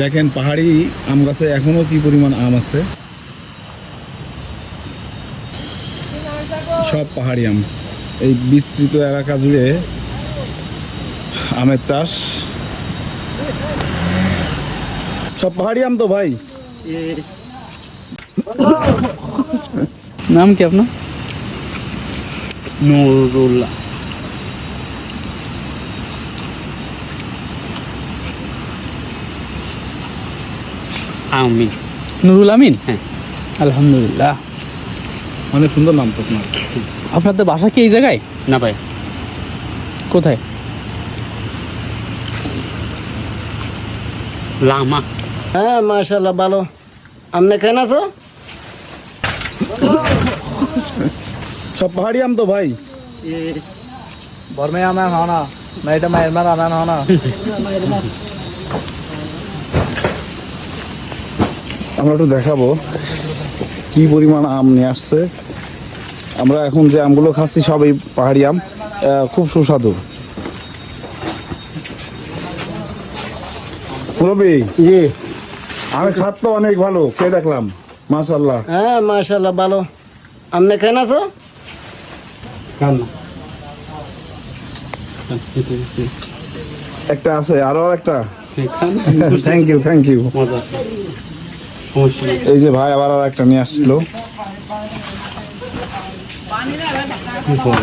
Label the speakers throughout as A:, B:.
A: দেখেন পাহাড়ি আম গাছে এখনও কি পরিমাণ আম আছে? সব পাহাড়ি আম। এই বিস্তৃত এলাকা জুড়ে আমের চাষ। সব পাহাড়ি আম তো ভাই।
B: নাম কি আপনার?
C: নুরুল্লাহ। আমিন।
B: নুরুল আমিন?
C: হ্যাঁ।
B: আলহামদুলিল্লাহ।
A: অনেক সুন্দর নাম তো আপনার
B: আপনাদের বাসা কি এই জায়গায়?
C: না ভাই।
B: কোথায়?
C: লামা।
D: হ্যাঁ মাশাল্লাহ ভালো। আপনি কেন আছো?
A: সব পাহাড়ি আম তো ভাই।
B: বর্মে আমার হও না এটা মায়ের মার আনান হও না।
A: আমরা একটু দেখাবো কি পরিমাণ আম নিয়ে আসছে। আমরা এখন যে আমগুলো খাচ্ছি সবই পাহাড়ি আম খুব সুস্বাদু। মুরব্বী
D: জি।
A: আমের স্বাদ তো অনেক ভালো কে দেখলাম মাশাল্লাহ
D: হ্যাঁ মাশাল্লাহ ভালো। আপনি কেন আছো?
A: একটা আছে আরও একটা থ্যাংক ইউ থ্যাংক ইউ
C: মজা আছে।
A: এই যে ভাই আবার আর একটা নিয়ে আসছিল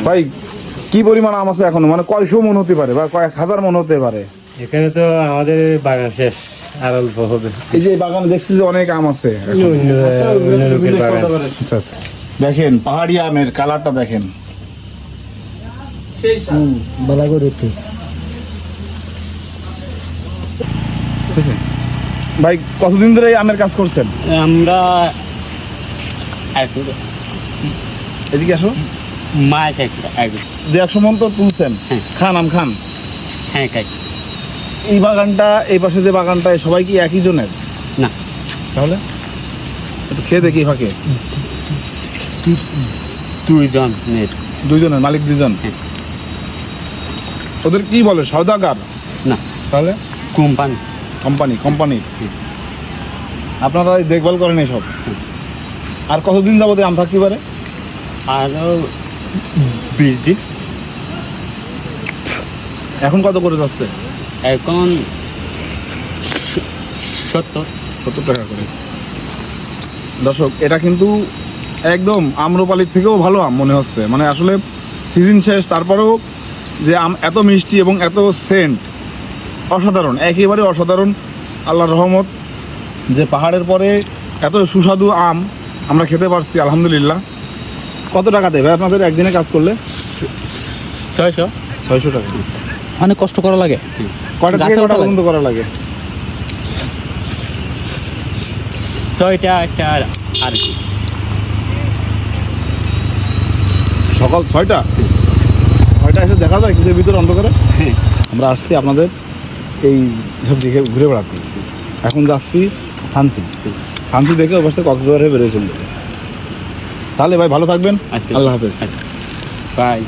A: ভাই কি পরিমাণ আম আছে এখন? মানে কয়শো মন হতে পারে বা কয়েক হাজার মন হতে পারে?
E: এখানে তো আমাদের বাগান শেষ আর অল্প হবে।
A: এই যে বাগানে দেখছি যে অনেক আম আছে
E: বাগান।
A: আচ্ছা আচ্ছা। দেখেন পাহাড়ি আমের কালারটা দেখেন। ঠিক আছে ভাই কতদিন ধরে এই আমের কাজ করছেন?
C: আমরা
A: এদিকে আসো।
C: মাছ
A: দু একশো মন তো তুলছেন
C: হ্যাঁ।
A: খান আম খান।
C: হ্যাঁ খাই।
A: এই বাগানটা এই পাশে যে বাগানটা সবাই কি একই জনের?
C: না।
A: তাহলে? একটু খেয়ে দেখি ফাঁকে।
C: দুইজন নেট।
A: দুইজনের মালিক দুইজন?
C: হ্যাঁ।
A: ওদের কি বলে সৌদাগার
C: না।
A: তাহলে?
C: কোম্পানি।
A: Company company. আপনারা দেখভাল করেন সব আর কতদিন যাবত আম থাকতে পারে?
C: আরও বিশ দিন।
A: এখন কত করে যাচ্ছে?
C: এখন সত্তর।
A: সত্তর টাকা করে। দর্শক এটা কিন্তু একদম আম্রপালির থেকেও ভালো আম মনে হচ্ছে। মানে আসলে সিজন শেষ তারপরেও যে আম এত মিষ্টি এবং এত সেন্ট অসাধারণ একেবারে অসাধারণ আল্লাহর রহমত যে পাহাড়ের পরে এত সুস্বাদু আম আমরা খেতে পারছি আলহামদুলিল্লাহ। কত টাকা দেবে? আপনাদের একদিনে কাজ করলে?
C: ছয়শো।
A: ছয়শো টাকা।
B: অনেক কষ্ট করা লাগে।
A: কটা থেকে কটা পর্যন্ত করা লাগে?
C: ছয়টা একটা আর আর কি।
A: সকাল ছয়টা? ছয়টা এসে দেখা যায় কিছুর ভিতরে অন্ধকারে? আমরা আসছি আপনাদের এই সব দিকে ঘুরে বেড়াতে। এখন যাচ্ছি ফান্সি ফান্সি দেখে ওই কত কক্সবাজারে বেরোয় চলে তাহলে ভাই ভালো থাকবেন।
C: আচ্ছা।
A: আল্লাহ হাফেজ।
C: আচ্ছা। বাই।